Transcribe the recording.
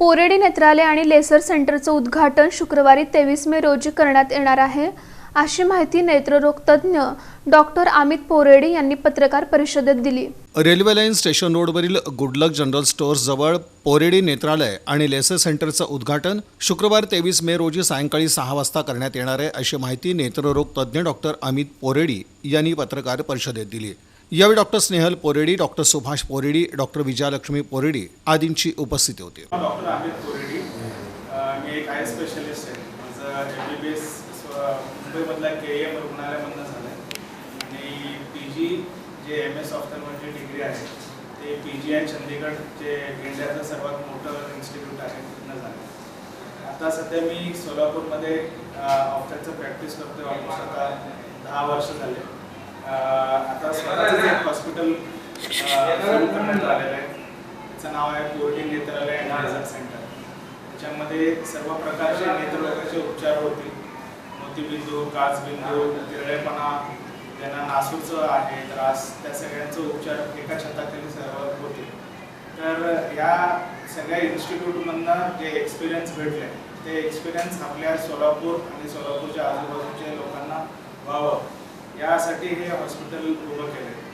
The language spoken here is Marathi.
पोरेडी नेत्रालय आणि लेसर सेंटरचं उद्घाटन शुक्रवारी तेवीस मे रोजी करण्यात येणार आहे. अशी माहिती नेत्ररोग तज्ज्ञ डॉक्टर अमित पोरेडी यांनी पत्रकार परिषदेत दिली. रेल्वे लाईन स्टेशन रोडवरील गुडलक जनरल स्टोअर्स जवळ पोरेडी नेत्रालय आणि लेसर सेंटरचं उद्घाटन शुक्रवार तेवीस मे रोजी सायंकाळी सहा वाजता करण्यात येणार आहे अशी माहिती नेत्ररोग तज्ज्ञ डॉक्टर अमित पोरेडी यांनी पत्रकार परिषदेत दिली. यावेळी doctor Snehal Poredi doctor Subhash Poredi doctor Vijayalakshmi Poredi आदींची उपस्थिती होती. डॉक्टर अमित पोरेडी. मी एक आय स्पेशलिस्ट आहे. माझं एम बी बी एस मुंबईमधल्या के एम रुग्णालयामधनं झालं आहे आणि पी जी जे एम एस ऑफ्थल्मॉलॉजी डिग्री आहे ते पी जी आय चंदीगड जे इंडियाचं सर्वात मोठं इन्स्टिट्यूट आहे तिथनं झालं आता सध्या मी सोलापूरमध्ये ऑफ्थलचं प्रॅक्टिस करतो ऑलमोस्ट आता दहा वर्ष झाले अ, आता स्वतःचं एक हॉस्पिटल सुरू करण्यात आलेलं आहे. त्याचं नाव आहे कोरडी नेत्रालय अँड लेझर सेंटर. त्याच्यामध्ये सर्व प्रकारचे नेत्ररोगाचे उपचार होतील. मोतीबिंदू काचबिंदू तिरळेपणा ज्यांना नासूचं आहे त्रास त्या सगळ्यांचे उपचार एका छताखाली सर्व होतील. तर या सगळ्या इन्स्टिट्यूटमधनं जे एक्सपिरियन्स भेटले ते एक्सपिरियन्स आपल्या सोलापूर आणि सोलापूरच्या आजूबाजूच्या लोकांना व्हावं. यासाठी हे हॉस्पिटल उभं केलं